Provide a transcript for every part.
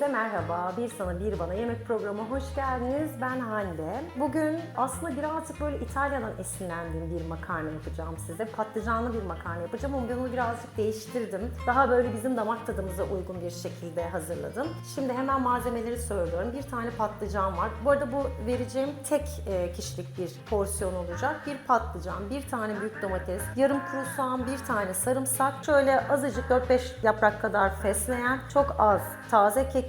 merhaba. Bir sana bir bana yemek programı hoş geldiniz. Ben Hande. Bugün aslında birazcık böyle İtalya'dan esinlendiğim bir makarna yapacağım size. Patlıcanlı bir makarna yapacağım ama ben onu birazcık değiştirdim. Daha böyle bizim damak tadımıza uygun bir şekilde hazırladım. Şimdi hemen malzemeleri söylüyorum. Bir tane patlıcan var. Bu arada bu vereceğim tek e, kişilik bir porsiyon olacak. Bir patlıcan, bir tane büyük domates, yarım kuru soğan, bir tane sarımsak, şöyle azıcık 4-5 yaprak kadar fesleğen, çok az taze kekik,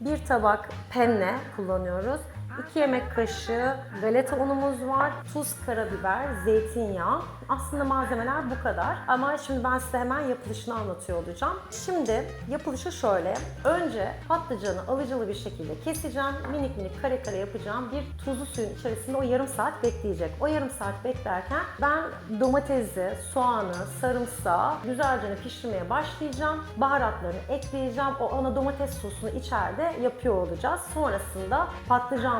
bir tabak penne kullanıyoruz. 2 yemek kaşığı galeta unumuz var, tuz, karabiber, zeytinyağı. Aslında malzemeler bu kadar. Ama şimdi ben size hemen yapılışını anlatıyor olacağım. Şimdi yapılışı şöyle. Önce patlıcanı alıcılı bir şekilde keseceğim. Minik minik kare kare yapacağım. Bir tuzlu suyun içerisinde o yarım saat bekleyecek. O yarım saat beklerken ben domatesi, soğanı, sarımsağı güzelce pişirmeye başlayacağım. Baharatlarını ekleyeceğim. O ana domates sosunu içeride yapıyor olacağız. Sonrasında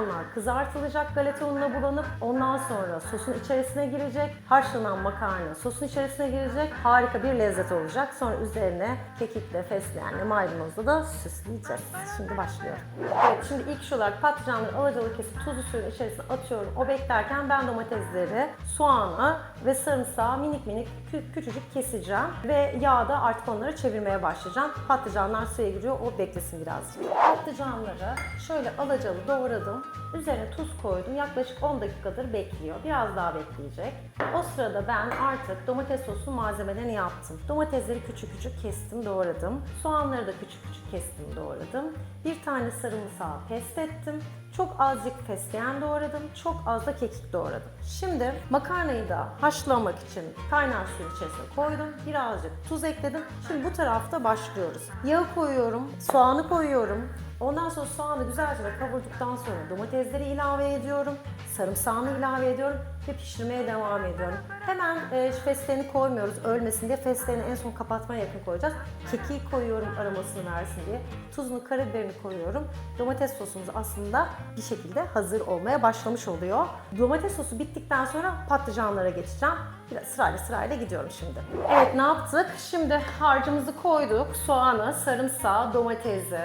patlıcanlar kızartılacak galeta ununa bulanıp ondan sonra sosun içerisine girecek. Haşlanan makarna sosun içerisine girecek. Harika bir lezzet olacak. Sonra üzerine kekikle, fesleğenle, maydanozla da süsleyeceğiz. Şimdi başlıyorum. Evet şimdi ilk şu olarak patlıcanları alacalı kesip tuzlu suyun içerisine atıyorum. O beklerken ben domatesleri, soğanı ve sarımsağı minik minik kü- küçücük keseceğim. Ve yağda artık onları çevirmeye başlayacağım. Patlıcanlar suya giriyor. O beklesin birazcık. Patlıcanları şöyle alacalı doğradım. Üzerine tuz koydum. Yaklaşık 10 dakikadır bekliyor. Biraz daha bekleyecek. O sırada ben artık domates sosu malzemelerini yaptım. Domatesleri küçük küçük kestim, doğradım. Soğanları da küçük küçük kestim, doğradım. Bir tane sarımsağı pest ettim. Çok azıcık fesleğen doğradım. Çok az da kekik doğradım. Şimdi makarnayı da haşlamak için kaynar suyun içerisine koydum. Birazcık tuz ekledim. Şimdi bu tarafta başlıyoruz. Yağı koyuyorum, soğanı koyuyorum. Ondan sonra soğanı güzelce kavurduktan sonra domatesleri ilave ediyorum. Sarımsağını ilave ediyorum ve pişirmeye devam ediyorum. Hemen e, fesleğeni koymuyoruz ölmesin diye. Fesleğeni en son kapatmaya yakın koyacağız. Kekiği koyuyorum aromasını versin diye. Tuzunu, karabiberini koyuyorum. Domates sosumuz aslında bir şekilde hazır olmaya başlamış oluyor. Domates sosu bittikten sonra patlıcanlara geçeceğim. Biraz sırayla sırayla gidiyorum şimdi. Evet ne yaptık? Şimdi harcımızı koyduk. Soğanı, sarımsağı, domatesi,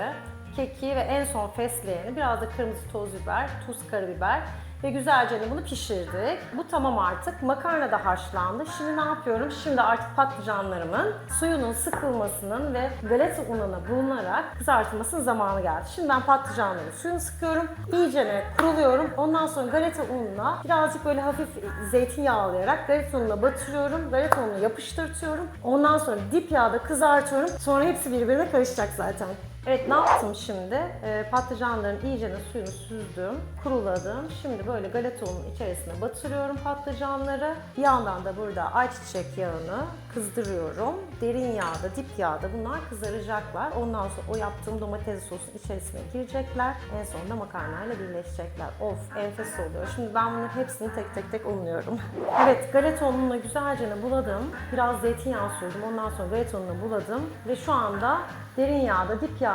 kekiği ve en son fesleğeni, biraz da kırmızı toz biber, tuz, karabiber ve güzelce bunu pişirdik. Bu tamam artık. Makarna da haşlandı. Şimdi ne yapıyorum? Şimdi artık patlıcanlarımın suyunun sıkılmasının ve galeta ununa bulunarak kızartılmasının zamanı geldi. Şimdi ben patlıcanların suyunu sıkıyorum. İyice kuruluyorum. Ondan sonra galeta ununa birazcık böyle hafif zeytinyağlayarak galeta ununa batırıyorum. Galeta ununu yapıştırtıyorum. Ondan sonra dip yağda kızartıyorum. Sonra hepsi birbirine karışacak zaten. Evet ne yaptım şimdi? Ee, patlıcanların iyicene suyunu süzdüm, kuruladım. Şimdi böyle galeta unun içerisine batırıyorum patlıcanları. Bir yandan da burada ayçiçek yağını kızdırıyorum. Derin yağda, dip yağda bunlar kızaracaklar. Ondan sonra o yaptığım domates sosun içerisine girecekler. En sonunda makarnayla birleşecekler. Of enfes oluyor. Şimdi ben bunun hepsini tek tek tek unluyorum. evet galeta ununa güzelce buladım. Biraz zeytinyağı sürdüm. Ondan sonra galeta ununu buladım. Ve şu anda derin yağda, dip yağda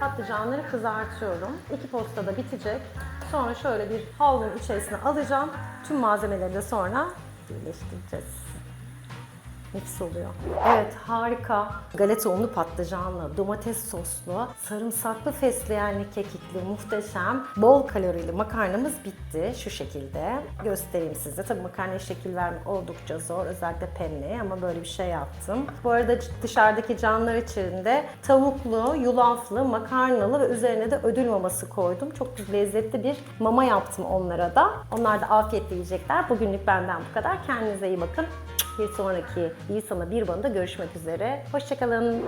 patlıcanları kızartıyorum. İki posta da bitecek. Sonra şöyle bir havlunun içerisine alacağım. Tüm malzemeleri de sonra birleştireceğiz. Nefis oluyor. Evet harika. Galeta unlu patlıcanlı, domates soslu, sarımsaklı fesleğenli kekikli, muhteşem, bol kalorili makarnamız bitti. Şu şekilde. Göstereyim size. Tabii makarnaya şekil vermek oldukça zor. Özellikle penne ama böyle bir şey yaptım. Bu arada dışarıdaki canlar içinde tavuklu, yulaflı, makarnalı ve üzerine de ödül maması koydum. Çok lezzetli bir mama yaptım onlara da. Onlar da afiyetle yiyecekler. Bugünlük benden bu kadar. Kendinize iyi bakın. Bir sonraki Bir Sana Bir Bana'da görüşmek üzere. Hoşçakalın.